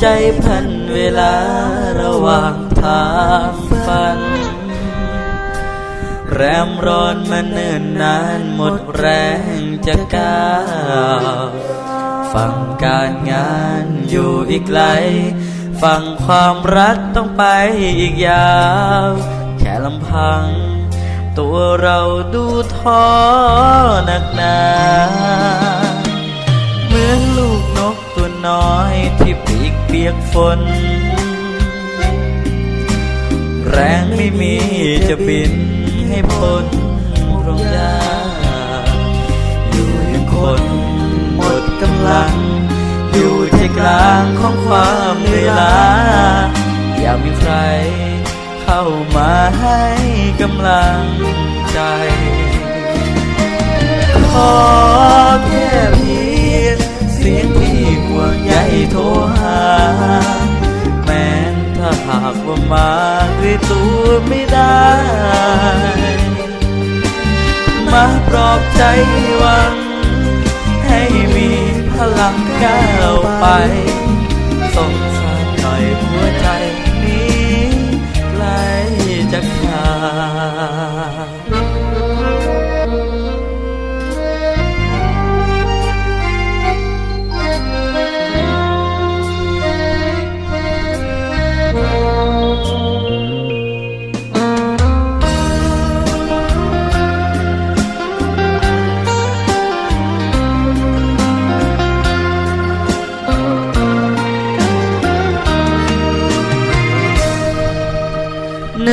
ใจพันเวลาระหว่างทางฝัน แรมร้อนมาเนิ่นนานหมดแรงจะก้าวฟังการงานอยู่อีกไกลฟังความรักต้องไปอีกยาว แค่ลำพัง ตัวเราดูท้อหนักหนาเหมือนลูก น้อยที่ปีกเปียกฝน แรงไม่มีจะบินให้พ้นรงยาอยู่อย่างคนหมดกำลัง อยู่ใจกลางของความเหนื่อยล้าอย่ามีใครเข้ามาให้กำลังใจ มาปลอบใจหวัง ให้มีพลังก้าวไปส่งส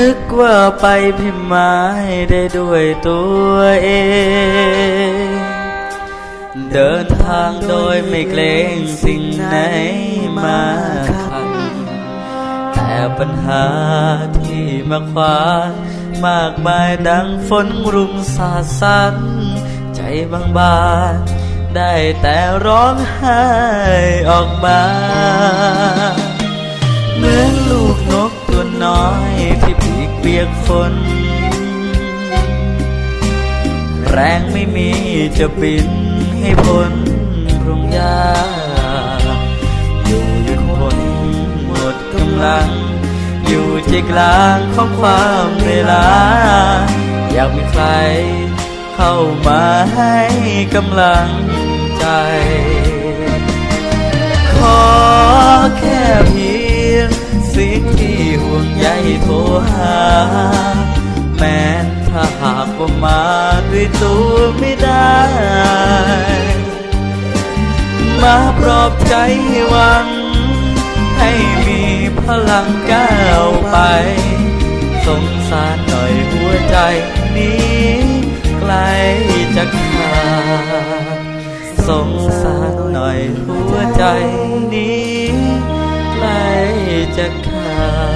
นึกว่าไปพิมพ์ไม้ได้ด้วยตัวเอง เดินทางโดยไม่เกรงสิ่งไหนมาขัดแต่ปัญหาที่มาขวางมากมายดังฝนรุมสาดสันใจบางบานได้แต่ร้องไห้ออกมา เหมือนลูกนกตัวน้อย ปีกเปียกฝน แรงไม่มีจะบินให้พ้นพรงยา อยู่อย่างคนหมดกำลัง อยู่ใจกลางของความเวลา อยากมีใครเข้ามาให้กำลังใจ แม้ถ้าหากว่ามาด้วยตัวไม่ได้ มาปลอบใจหวัง ให้มีพลังก้าวไป สงสารหน่อยหัวใจนี้ใกล้จะขาดสงสารหน่อยหัวใจนี้ใกล้จะขาด